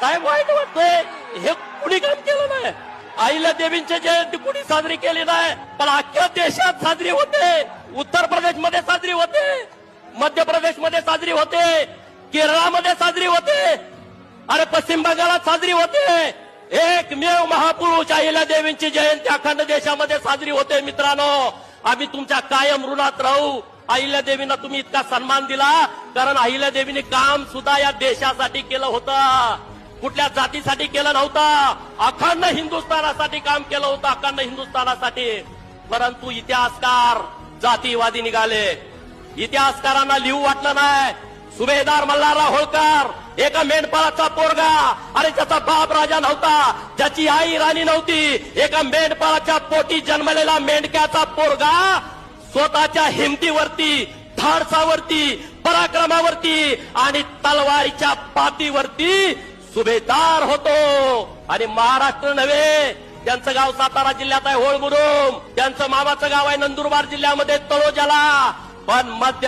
साहेब वाईट वाटतंय? हे कुणी काम केलं नाही? आईला देवींची जयंती कुणी साजरी केली नाही? पण अख्ख्या देशात साजरी होते. उत्तर प्रदेशमध्ये साजरी होते. मध्य प्रदेशमध्ये साजरी होते. केरळामध्ये साजरी होते. अरे पश्चिम बंगालात साजरी होते. एकमेव महापुरुष अहिल्या देवींची जयंती अखंड देशामध्ये साजरी होते मित्रांनो. आम्ही तुमच्या कायम ऋणात राहू. अहिल्या देवींना तुम्ही इतका सन्मान दिला कारण अहिल्या देवीने काम सुद्धा या देशासाठी केलं होतं. कुठल्या जातीसाठी केलं नव्हतं. अखंड हिंदुस्थानासाठी काम केलं होतं अखंड हिंदुस्थानासाठी. परंतु इतिहासकार जातीवादी निघाले. इतिहासकारांना लिहू वाटलं नाही. सुभेदार मल्हारराव होळकर एका मेंढपाळाचा पोरगा. आणि त्याचा बाप राजा नव्हता. ज्याची आई राणी नव्हती. एका मेंढपाळाच्या पोटी जन्मलेला मेंढक्याचा पोरगा स्वतःच्या हिमतीवरती धाडसावरती पराक्रमावरती आणि तलवारीच्या पातीवरती सुभेदार होतो. आणि महाराष्ट्र नव्हे त्यांचं गाव सातारा जिल्ह्यात आहे होळमुरुम त्यांचं मामाचं गाव आहे नंदुरबार जिल्ह्यामध्ये तळोजाला. पण मध्य